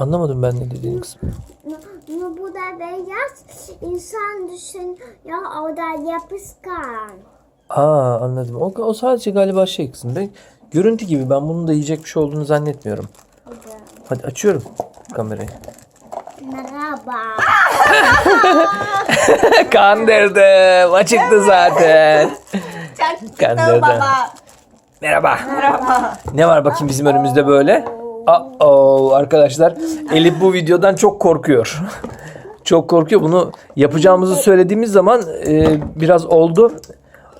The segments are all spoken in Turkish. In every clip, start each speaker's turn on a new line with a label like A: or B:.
A: Anlamadım ben ne dediğini kısmı.
B: Bu bu da beyaz insan düşün ya o da yapışkan.
A: Aa anladım. O, o sadece galiba şey kısım. Ben, görüntü gibi ben bunun da yiyecek bir şey olduğunu zannetmiyorum. Hadi açıyorum kamerayı.
B: Merhaba.
A: Kandırdım. Açıktı zaten. Kandırdım.
C: baba.
A: Merhaba. Merhaba. Ne var bakayım bizim önümüzde böyle? Aa, arkadaşlar Elif bu videodan çok korkuyor. çok korkuyor. Bunu yapacağımızı söylediğimiz zaman e, biraz oldu.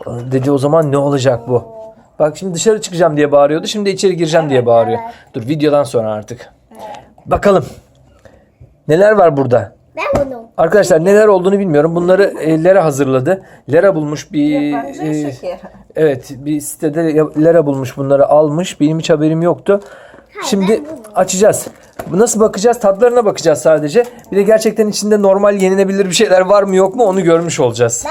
A: Dedi o zaman ne olacak bu? Bak şimdi dışarı çıkacağım diye bağırıyordu. Şimdi içeri gireceğim diye bağırıyor. Dur videodan sonra artık. Bakalım. Neler var burada?
B: Ben bunu.
A: Arkadaşlar neler olduğunu bilmiyorum. Bunları e, Lera hazırladı. Lera bulmuş bir e. Evet bir sitede Lera bulmuş bunları almış. Benim hiç haberim yoktu. Şimdi açacağız. Nasıl bakacağız? Tadlarına bakacağız sadece. Bir de gerçekten içinde normal yenilebilir bir şeyler var mı yok mu onu görmüş olacağız.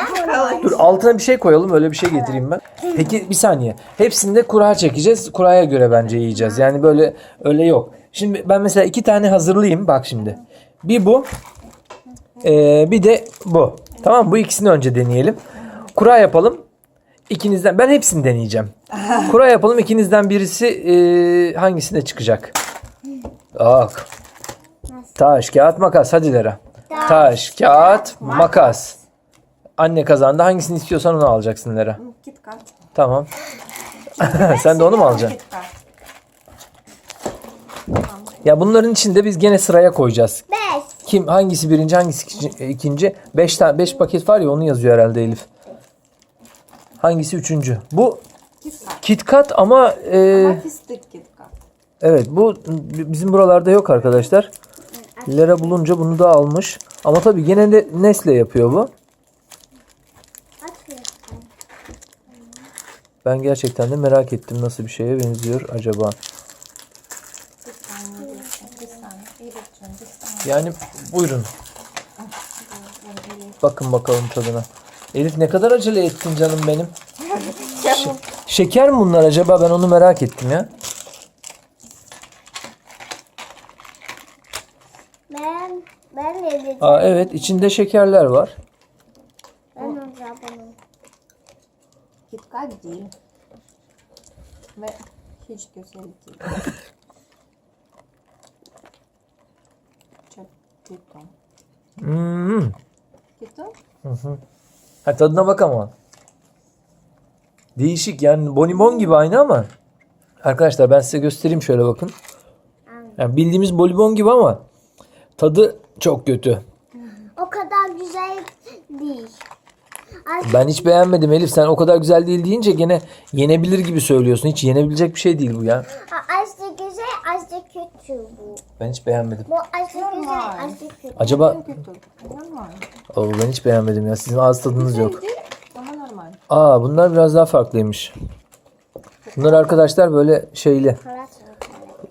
A: Dur altına bir şey koyalım öyle bir şey getireyim ben. Peki bir saniye. Hepsinde kura çekeceğiz. Kuraya göre bence yiyeceğiz. Yani böyle öyle yok. Şimdi ben mesela iki tane hazırlayayım. Bak şimdi. Bir bu. Ee, bir de bu. Tamam bu ikisini önce deneyelim. Kura yapalım. İkinizden ben hepsini deneyeceğim. Kura yapalım ikinizden birisi e, hangisine çıkacak? Bak. Taş, kağıt, makas. Hadi Lera. Taş, kağıt, makas. Anne kazandı. Hangisini istiyorsan onu alacaksın Lera.
C: Kit Kat.
A: Tamam. Sen de onu mu alacaksın?
C: Kit Kat.
A: Ya bunların içinde biz gene sıraya koyacağız.
B: Beş.
A: Kim hangisi birinci hangisi ikinci- ikinci? 5 tane 5 paket var ya onu yazıyor herhalde Elif. Hangisi üçüncü? Bu
C: Kit Kat.
A: KitKat ama e,
C: Ama fıstık
A: evet bu bizim buralarda yok arkadaşlar. Lera bulunca bunu da almış. Ama tabii gene de Nestle yapıyor bu. Ben gerçekten de merak ettim nasıl bir şeye benziyor acaba. Yani buyurun. Bakın bakalım tadına. Elif ne kadar acele ettin canım benim. Şeker mi bunlar acaba? Ben onu merak ettim ya.
B: Ben ben ne dedim?
A: Aa evet içinde şekerler var.
B: Ben olacağım bunu.
C: Kit Kat değil. Ve hiç güzel değil. Çok kötü.
A: Hmm.
C: Kötü?
A: Ha, tadına bak ama. Değişik yani bonibon gibi aynı ama. Arkadaşlar ben size göstereyim şöyle bakın. Yani bildiğimiz bonibon gibi ama tadı çok kötü.
B: O kadar güzel değil. Ay,
A: Ben hiç beğenmedim Elif. Sen o kadar güzel değil deyince gene yenebilir gibi söylüyorsun. Hiç yenebilecek bir şey değil bu ya.
B: azıcık güzel, azıcık kötü bu.
A: Ben hiç beğenmedim.
B: Bu azıcık güzel, azıcık kötü.
A: Acaba. Oo, ben hiç beğenmedim ya. Sizin ağız tadınız yok. Aa bunlar biraz daha farklıymış. Bunlar arkadaşlar böyle şeyli.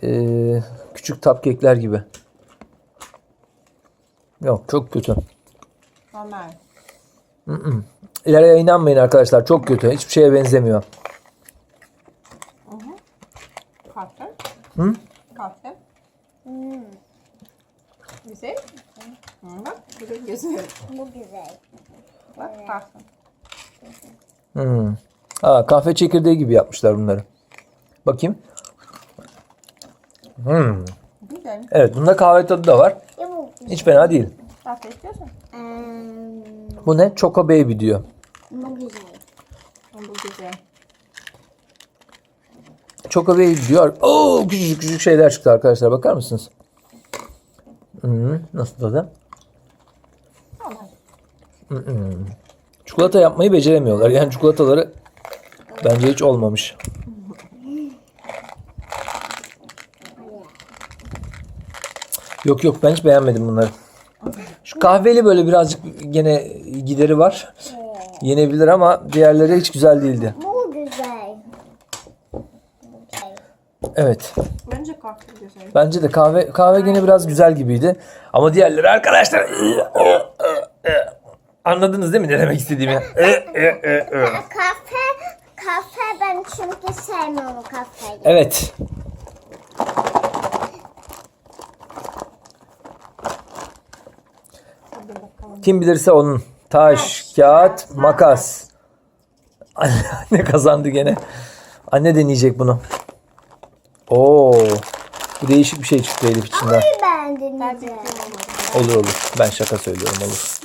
A: Ee, küçük tapkekler gibi. Yok çok kötü.
C: Normal.
A: İleriye inanmayın arkadaşlar çok kötü. Hiçbir şeye benzemiyor.
C: Kahve.
A: Hı?
C: Kahve. Güzel. Hı, Bak bu da güzel.
B: Bu güzel.
C: Bak kahve.
A: Hmm. Aa, kahve çekirdeği gibi yapmışlar bunları. Bakayım. Hmm.
C: Güzel.
A: Evet bunda kahve tadı da var. Hiç fena değil.
C: Kahve istiyorsun?
B: Hmm,
A: Bu ne? Choco Baby diyor.
B: bu güzel.
C: Bu güzel.
A: Choco Baby diyor. Oo küçücük küçük şeyler çıktı arkadaşlar. Bakar mısınız? Hmm, nasıl tadı?
C: Normal.
A: Çikolata yapmayı beceremiyorlar. Yani çikolataları bence hiç olmamış. Yok yok ben hiç beğenmedim bunları. Şu kahveli böyle birazcık gene gideri var. Yenebilir ama diğerleri hiç güzel değildi.
B: Bu güzel. Bu güzel.
A: Evet.
C: Bence kahve güzel.
A: Bence de kahve kahve gene biraz güzel gibiydi. Ama diğerleri arkadaşlar Anladınız değil mi ne demek istediğimi?
B: Kafe, kafe ben çünkü sevmiyorum kafeyi.
A: Evet. Kim bilirse onun. Taş, kağıt, makas. Anne kazandı gene. Anne deneyecek bunu. Oo. Bu değişik bir şey çıktı Elif içinden.
B: Bir ben
C: olur.
A: Olur olur. Ben şaka söylüyorum olur.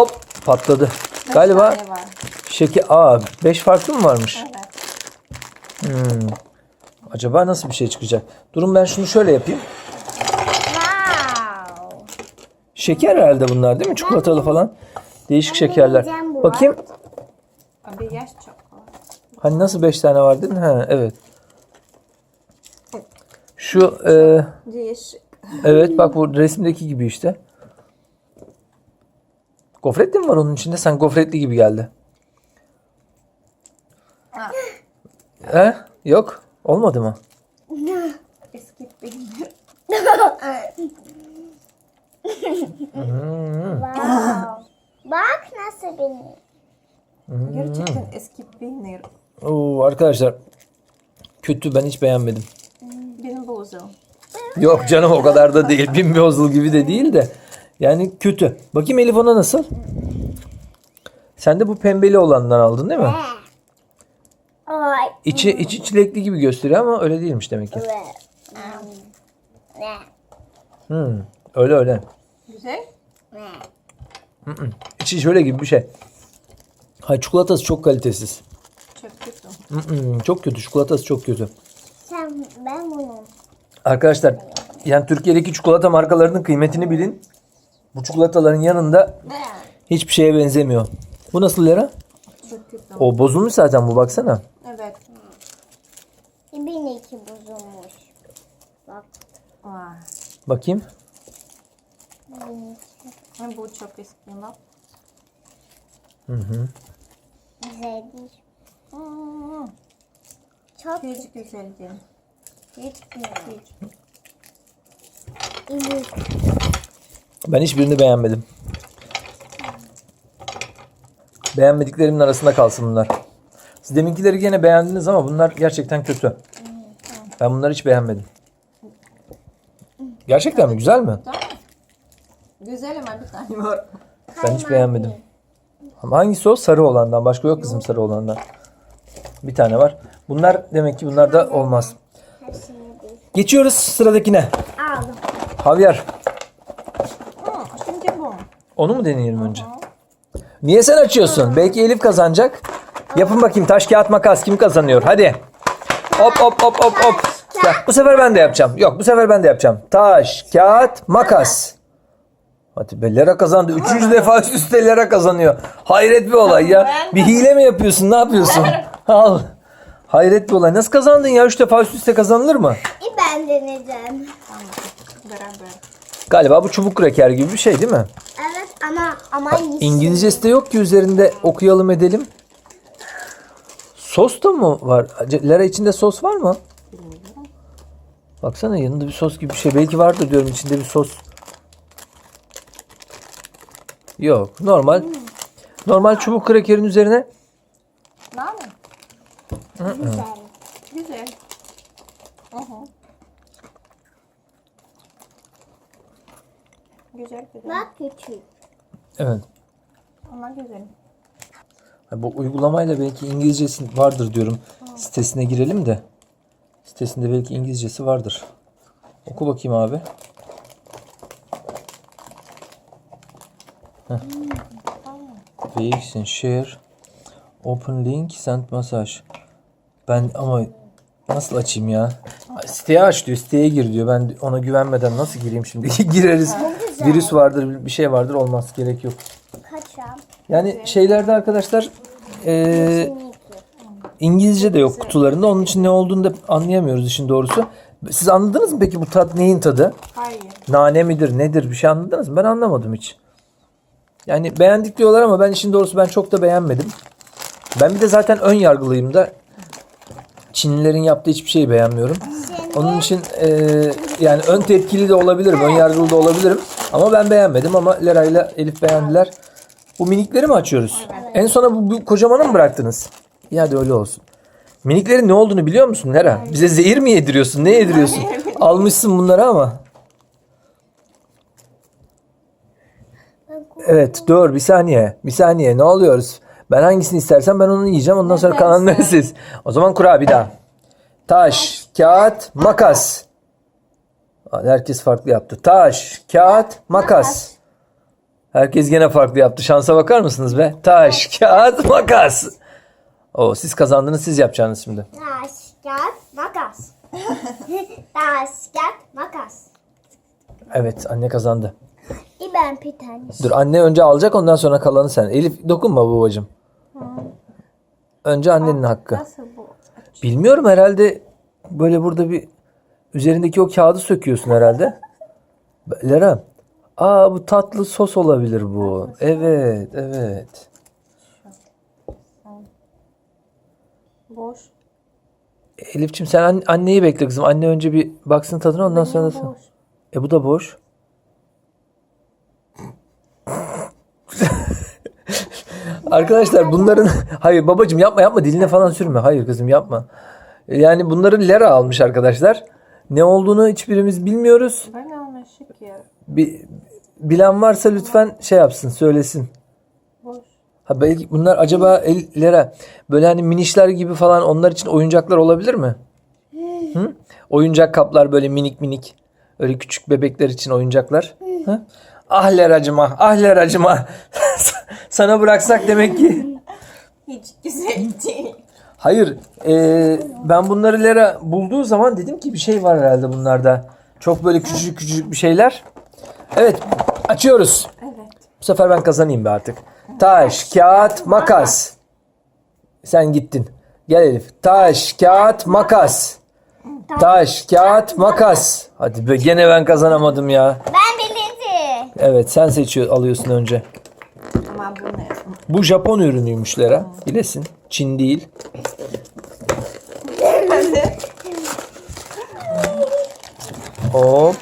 A: Hop patladı. Galiba
C: Tane var.
A: şeker... Aa 5 farklı mı varmış?
C: Evet.
A: Acaba nasıl bir şey çıkacak? Durun ben şunu şöyle yapayım.
B: Wow.
A: Şeker herhalde bunlar değil mi? Çikolatalı falan. Değişik şekerler.
B: yiyeceğim bu
A: Bakayım.
C: Abi yaş çikolata.
A: Hani nasıl 5 tane var dedin? Ha evet. Şu e,
C: Değişik.
A: evet bak bu resimdeki gibi işte. Gofret de mi var onun içinde? Sen gofretli gibi geldi.
C: Ha,
A: He? Yok. Olmadı mı?
C: eski peynir.
B: Wow. Bak nasıl benim.
C: Gerçekten eski peynir.
A: Oo, arkadaşlar kötü ben hiç beğenmedim.
C: Benim bozu.
A: Yok canım o kadar da değil. Bin bozul gibi de değil de. Yani kötü. Bakayım Elif ona nasıl? Sen de bu pembeli olandan aldın değil mi?
B: Ay.
A: İçi, içi çilekli gibi gösteriyor ama öyle değilmiş demek ki. Hmm, öyle öyle.
C: Güzel.
B: Ne?
A: İçi şöyle gibi bir şey. Hay çikolatası çok kalitesiz.
C: Çok kötü.
A: Mm-mm, çok kötü. Çikolatası çok kötü.
B: Sen ben bunu.
A: Arkadaşlar yani Türkiye'deki çikolata markalarının kıymetini bilin. Bu çikolataların yanında hiçbir şeye benzemiyor. Bu nasıl Lera?
C: Çok kötü.
A: O bozulmuş zaten bu baksana.
C: Evet.
B: Benimki bozulmuş. Bak.
C: Vay.
A: Bakayım.
B: benimki
C: Bu çok eski. Bak.
B: güzel değil.
C: Hmm,
B: Çok
C: Hiç güzel değil.
B: hiç güzel.
C: Hiç.
B: İyi.
A: Ben hiçbirini beğenmedim. Beğenmediklerimin arasında kalsın bunlar. Siz deminkileri gene beğendiniz ama bunlar gerçekten kötü. Ben bunları hiç beğenmedim. Gerçekten mi? Güzel mi?
C: Tamam. Güzel ama bir tane var.
A: Ben hiç beğenmedim. Ama hangisi o? Sarı olandan. Başka yok kızım sarı olandan. Bir tane var. Bunlar demek ki bunlar da olmaz.
B: Hepsini değil.
A: Geçiyoruz sıradakine.
B: Aldım.
A: Javier. Onu mu deneyelim önce? Niye sen açıyorsun? Belki Elif kazanacak. Yapın bakayım taş kağıt makas kim kazanıyor? Hadi. Hop hop hop hop hop. Ya, bu sefer ben de yapacağım. Yok bu sefer ben de yapacağım. Taş kağıt makas. Hadi be Lera kazandı. Üçüncü defa üst üste Lera kazanıyor. Hayret bir olay ya. Bir hile mi yapıyorsun? Ne yapıyorsun? Al. Hayret bir olay. Nasıl kazandın ya? Üç defa üst üste kazanılır mı?
B: Ben deneyeceğim.
C: Tamam. Beraber.
A: Galiba bu çubuk kraker gibi bir şey değil mi?
B: Evet ama ama yeşil.
A: İngilizcesi de yok ki üzerinde okuyalım edelim. Sos da mı var? Lara içinde sos var mı? Baksana yanında bir sos gibi bir şey. Belki vardır diyorum içinde bir sos. Yok. Normal. Normal çubuk krakerin üzerine
C: Ne mi?
B: Güzel.
C: Güzel. Hı hı. Güzel güzel.
B: Bak küçük.
A: evet.
C: Ama güzel.
A: Bu uygulamayla belki İngilizcesi vardır diyorum. Sitesine girelim de. Sitesinde belki İngilizcesi vardır. Oku bakayım abi. Heh. Reaction, share, open link, send message. Ben ama nasıl açayım ya? Siteye aç diyor, siteye gir diyor. Ben ona güvenmeden nasıl gireyim şimdi? Gireriz. Virüs vardır, bir şey vardır. Olmaz, gerek yok.
B: Kaçam.
A: Yani şeylerde arkadaşlar
B: Benimki.
A: İngilizce de yok kutularında. Onun için ne olduğunu da anlayamıyoruz işin doğrusu. Siz anladınız mı peki bu tat neyin tadı?
C: Hayır.
A: Nane midir nedir bir şey anladınız mı? Ben anlamadım hiç. Yani beğendik diyorlar ama ben işin doğrusu ben çok da beğenmedim. Ben bir de zaten ön yargılıyım da. Çinlilerin yaptığı hiçbir şeyi beğenmiyorum. Onun için eee, yani ön tepkili de olabilirim, ön yargılı da olabilirim. Ama ben beğenmedim ama Lera ile Elif beğendiler. Bu minikleri mi açıyoruz? En sona bu, bu kocamanı mı bıraktınız? İyi hadi öyle olsun. Miniklerin ne olduğunu biliyor musun Lera? Bize zehir mi yediriyorsun? Ne yediriyorsun? Almışsın bunları ama. Evet dur bir saniye. Bir saniye ne oluyoruz? Ben hangisini istersem ben onu yiyeceğim. Ondan sonra kalanları siz. O zaman kura bir daha. Taş, kağıt, makas. Herkes farklı yaptı. Taş, kağıt, makas. Herkes gene farklı yaptı. Şansa bakar mısınız be? Taş, kağıt, makas. O siz kazandınız siz yapacaksınız şimdi.
B: Taş, kağıt, makas. Taş, kağıt, makas.
A: Evet anne kazandı.
B: İyi ben bir tane.
A: Dur anne önce alacak ondan sonra kalanı sen. Elif dokunma babacığım. Önce annenin hakkı.
C: Nasıl bu?
A: Bilmiyorum herhalde böyle burada bir üzerindeki o kağıdı söküyorsun herhalde. Lera. Aa bu tatlı sos olabilir bu. Evet, evet.
C: Boş.
A: Elifçim sen an- anneyi bekle kızım. Anne önce bir baksın tadına ondan sonra da sen.
C: Boş.
A: E bu da boş. Arkadaşlar bunların hayır babacığım yapma yapma diline falan sürme. Hayır kızım yapma. Yani bunları Lera almış arkadaşlar. Ne olduğunu hiçbirimiz bilmiyoruz.
C: Ben almışık ya.
A: Bir bilen varsa lütfen şey yapsın, söylesin.
C: Boş.
A: Ha belki bunlar acaba el- Lera böyle hani minişler gibi falan onlar için oyuncaklar olabilir mi? Hı? Oyuncak kaplar böyle minik minik. Öyle küçük bebekler için oyuncaklar. Hı? Ah Leracıma, ah Leracıma. Sana bıraksak demek ki.
C: Hiç güzel değil.
A: Hayır, e, ben bunları Lera bulduğu zaman dedim ki bir şey var herhalde bunlarda. Çok böyle küçücük küçücük bir şeyler. Evet, açıyoruz.
C: Evet.
A: Bu sefer ben kazanayım be artık. Taş, kağıt, makas. Sen gittin. Gel Elif. Taş, kağıt, makas. Taş, kağıt, makas. Hadi be gene ben kazanamadım ya.
B: Ben bildim.
A: Evet sen seçiyor alıyorsun önce.
C: Ama bu ne?
A: Bu Japon ürünüymüş Lera. Bilesin. Çin değil. Hop.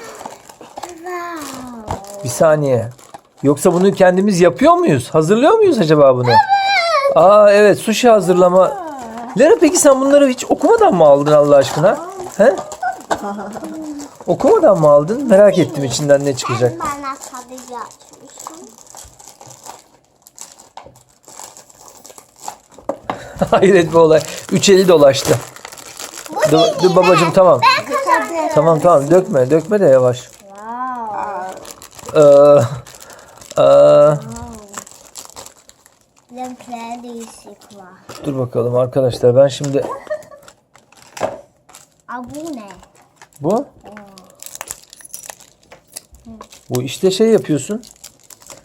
A: Bir saniye. Yoksa bunu kendimiz yapıyor muyuz? Hazırlıyor muyuz acaba bunu? Aa evet sushi hazırlama. Lera peki sen bunları hiç okumadan mı aldın Allah aşkına? He? Okumadan mı aldın? Merak ettim içinden ne çıkacak.
B: Sen bana sadece
A: Hayret bir olay. Üç eli dolaştı. Dur, dur babacığım tamam. Tamam tamam dökme dökme de yavaş. Ee, ee,
B: Renkler değişik var.
A: dur bakalım arkadaşlar ben şimdi
B: Aa, bu ne?
A: bu bu işte şey yapıyorsun.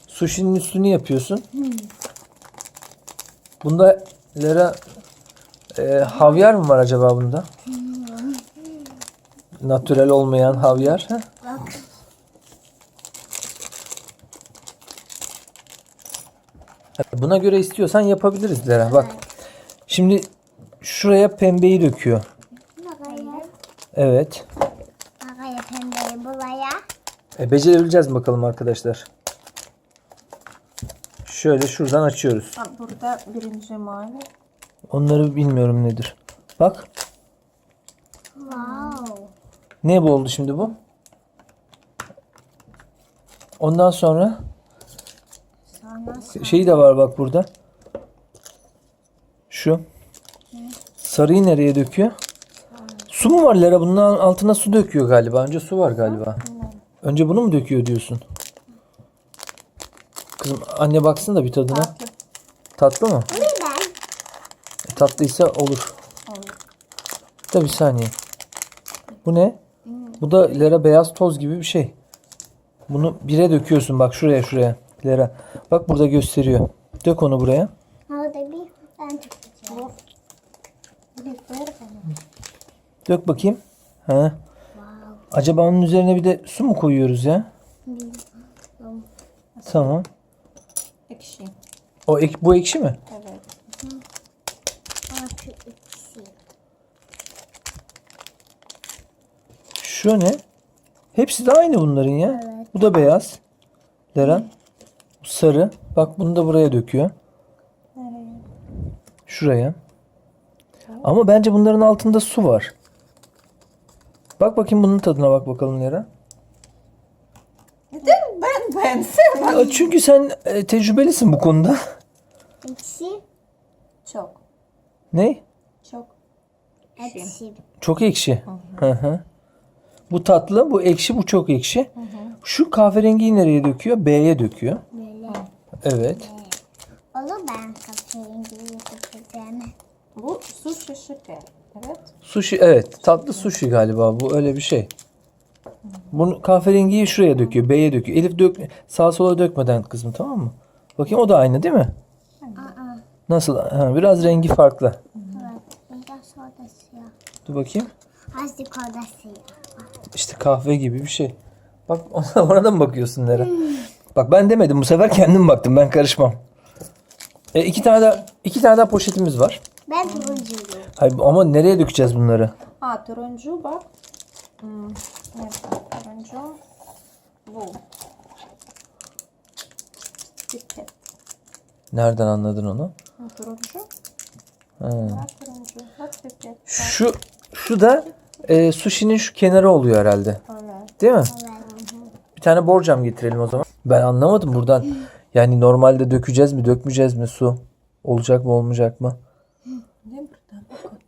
A: Sushi'nin üstünü yapıyorsun. Bunda Lera e, havyar mı var acaba bunda? Natürel olmayan havyar. ha? Buna göre istiyorsan yapabiliriz Lera. Bak. Şimdi şuraya pembeyi döküyor. Evet.
B: Bakayım pembeyi buraya.
A: E, becerebileceğiz mi bakalım arkadaşlar. Şöyle şuradan açıyoruz.
C: Ha, burada birinci mavi.
A: Onları bilmiyorum nedir. Bak.
B: Wow.
A: Ne bu oldu şimdi bu? Ondan sonra
B: Sonra
A: şeyi de var bak burada. Şu. Sarıyı nereye döküyor? Su mu var Lera? Bunun altına su döküyor galiba. Önce su var galiba. Önce bunu mu döküyor diyorsun? Kızım anne baksın da bir tadına.
C: Tatlı.
A: Tatlı mı?
B: neden?
A: E, tatlıysa olur.
C: Olur.
A: Da bir saniye. Bu ne? Bu da Lera beyaz toz gibi bir şey. Bunu bire döküyorsun bak şuraya şuraya. Lera. Bak burada gösteriyor. Dök onu buraya.
B: Orada bir ben
C: bana.
A: Dök bakayım. Ha. Acaba onun üzerine bir de su mu koyuyoruz ya? Tamam. O ek, bu ekşi mi?
C: Evet.
B: Şu ikisi.
A: Şu ne? Hepsi de aynı bunların ya. Bu da beyaz. Leren. Bu sarı. Bak bunu da buraya döküyor.
C: Nereye?
A: Şuraya. Ama bence bunların altında su var. Bak bakayım bunun tadına bak bakalım Lera.
C: Ben sevmem
A: Çünkü sen e, tecrübelisin bu konuda.
B: Ekşi.
C: Çok.
A: Ne?
C: Çok.
B: Ekşi.
A: Çok ekşi. Hı hı. Bu tatlı, bu ekşi, bu çok ekşi. Şu kahverengiyi nereye döküyor? B'ye döküyor.
B: Böyle.
A: Evet.
B: Olur ben kahverengiyi yapacağım.
C: Bu sushi şeker. Evet.
A: Sushi, evet. Tatlı sushi galiba bu. Öyle bir şey. Bunu kahverengiyi şuraya döküyor. B'ye döküyor. Elif dök, sağa sola dökmeden kızım tamam mı? Bakayım o da aynı değil mi?
B: Aa,
A: Nasıl? Ha, biraz rengi farklı.
B: evet. Biraz soda siyah.
A: Dur bakayım.
B: Azıcık soda siyah.
A: İşte kahve gibi bir şey. Bak ona, ona da mı bakıyorsun Lera? Bak ben demedim bu sefer kendim baktım ben karışmam. E, iki tane daha, iki tane daha poşetimiz var.
B: Ben turuncuyum.
A: Hayır, ama nereye dökeceğiz bunları?
C: Ha turuncu bak. Hmm. Turuncu? Bu. Pipet.
A: Nereden anladın onu?
C: Ha, turuncu.
A: Ha.
C: Bak turuncu. Bak.
A: Şu şu da e, sushi'nin şu kenarı oluyor herhalde.
C: Evet.
A: Değil mi?
B: Evet.
A: Bir tane borcam getirelim o zaman. Ben anlamadım buradan. Yani normalde dökeceğiz mi, dökmeyeceğiz mi su? Olacak mı, olmayacak mı?
C: Ne burada? Bakın.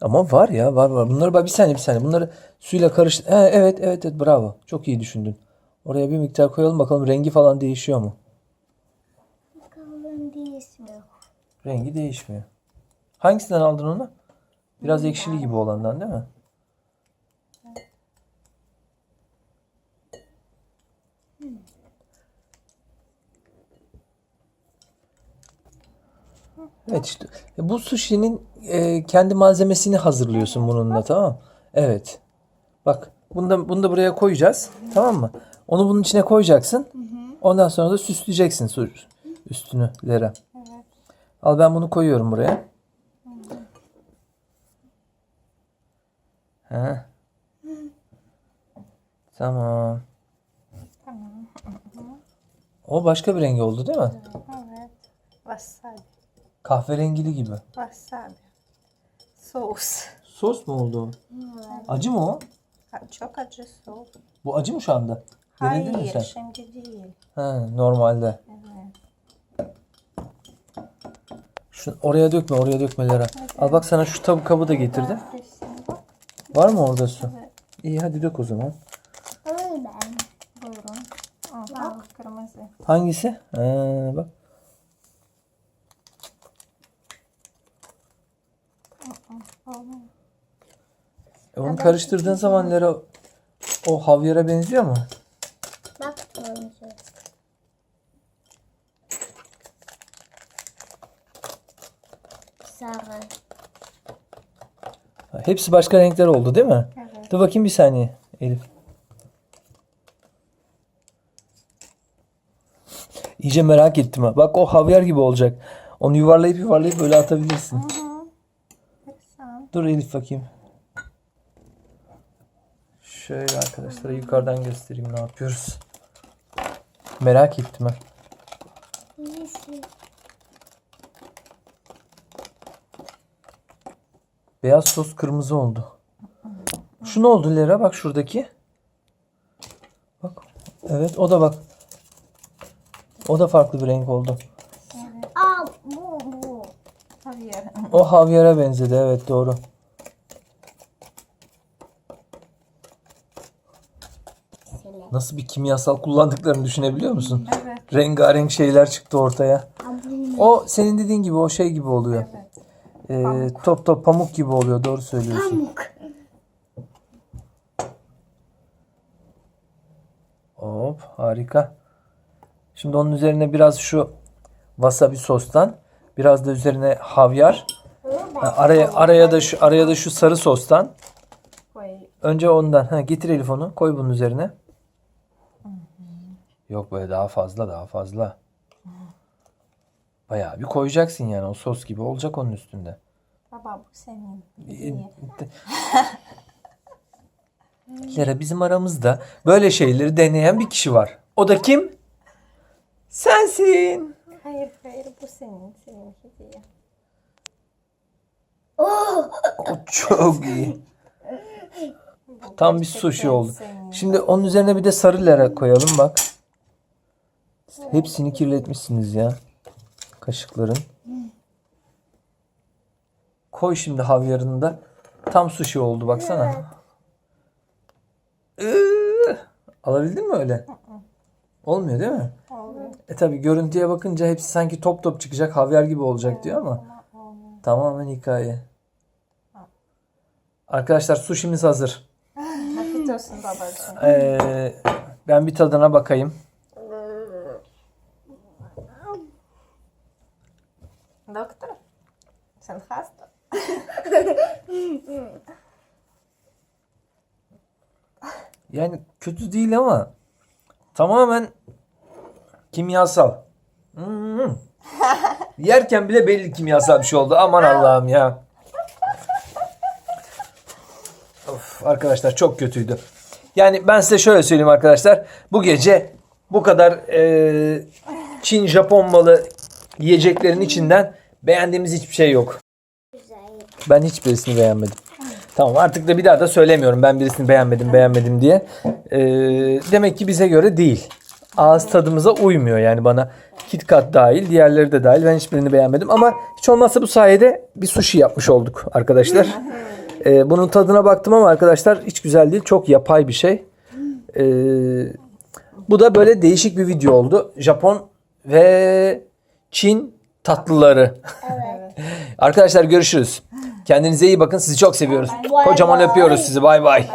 A: Ama var ya, var var. Bunları bak bir saniye bir saniye. Bunları suyla karıştır. He, evet, evet, evet. Bravo. Çok iyi düşündün. Oraya bir miktar koyalım bakalım rengi falan değişiyor mu?
B: Bakalım değişmiyor.
A: Rengi değişmiyor. Hangisinden aldın onu? Biraz ekşili gibi olandan değil mi? Evet işte. E, Bu sushi'nin e, kendi malzemesini hazırlıyorsun bununla tamam? Evet. Bak bunu da, bunu da buraya koyacağız. Tamam mı? Onu bunun içine koyacaksın. Ondan sonra da süsleyeceksin su üstünü Lera. Al ben bunu koyuyorum buraya. Ha. Tamam.
C: Tamam.
A: O başka bir rengi oldu değil mi?
C: Evet. Wasabi.
A: Kahverengili gibi.
C: Wasabi. Sos.
A: Sos mu oldu? o? Acı mı o?
C: Ha, Çok acı sos.
A: Bu acı mı şu anda? Denedin mi
C: Hayır
A: sen?
C: şimdi değil.
A: Ha, normalde.
C: Evet.
A: Şu, oraya dökme, oraya dökme Lera. Al bak sana şu tavuk kabı da getirdim. Var mı orada su?
C: Evet.
A: İyi hadi dök o zaman.
B: Ben.
C: Buyurun. Aa, bak kırmızı.
A: Hangisi? Ha, bak.
C: Olmaz.
A: E onu karıştırdığın zaman Lera o havyara benziyor mu?
B: Bak turuncu. Sarı.
A: Ha, Hepsi başka renkler oldu değil mi?
C: Evet.
A: Dur bakayım bir saniye Elif. İyice merak ettim ha. Bak o havyar gibi olacak. Onu yuvarlayıp yuvarlayıp böyle atabilirsin.
C: Güzel.
A: Dur Elif bakayım. Şöyle arkadaşlara yukarıdan göstereyim ne yapıyoruz. Merak ettim.
B: Yeşil.
A: Beyaz sos kırmızı oldu. Şu ne oldu Lera? Bak şuradaki. Bak. Evet o da bak. O da farklı bir renk oldu.
B: Aa bu bu.
C: Hayır.
A: O havyara benzedi. Evet doğru. Nasıl bir kimyasal kullandıklarını düşünebiliyor musun?
C: Evet.
A: Rengarenk şeyler çıktı ortaya. O senin dediğin gibi o şey gibi oluyor.
C: Evet.
A: Ee, top top pamuk gibi oluyor. Doğru söylüyorsun.
B: pamuk.
A: Hop harika. Şimdi onun üzerine biraz şu wasabi sostan, biraz da üzerine havyar. Araya araya da şu araya da şu sarı sostan. Önce ondan. Ha, getir Elif onu. Koy bunun üzerine. Yok böyle daha fazla daha fazla. Bayağı bir koyacaksın yani o sos gibi olacak onun üstünde.
C: Baba bu senin.
A: Lera bizim aramızda böyle şeyleri deneyen bir kişi var. O da kim? Sensin.
C: Hayır hayır bu senin. Senin hediye.
A: Çok iyi. Tam bir sushi oldu. Şimdi onun üzerine bir de sarı lera koyalım bak. Hepsini kirletmişsiniz ya. Kaşıkların. Koy şimdi havyarını da. Tam sushi oldu baksana. Alabildin mi öyle? Olmuyor değil mi? E tabi görüntüye bakınca hepsi sanki top top çıkacak havyar gibi olacak diyor ama tamamen hikaye. Arkadaşlar sushimiz hazır.
C: Afiyet olsun babacığım.
A: Ee, ben bir tadına bakayım.
C: Doktor, sen hasta.
A: Yani kötü değil ama tamamen kimyasal. Hmm. Yerken bile belli kimyasal bir şey oldu. Aman Allah'ım ya. Arkadaşlar çok kötüydü. Yani ben size şöyle söyleyeyim arkadaşlar. Bu gece bu kadar e, Çin Japon malı yiyeceklerin içinden beğendiğimiz hiçbir şey yok. Ben hiçbirisini beğenmedim. Tamam artık da bir daha da söylemiyorum ben birisini beğenmedim beğenmedim diye. Ee, demek ki bize göre değil. Ağız tadımıza uymuyor yani bana. KitKat dahil diğerleri de dahil ben hiçbirini beğenmedim. Ama hiç olmazsa bu sayede bir sushi yapmış olduk arkadaşlar. Ee, bunun tadına baktım ama arkadaşlar hiç güzel değil. Çok yapay bir şey. Ee, bu da böyle değişik bir video oldu. Japon ve Çin tatlıları. Arkadaşlar görüşürüz. Kendinize iyi bakın. Sizi çok seviyoruz. Kocaman öpüyoruz sizi. Bay bay.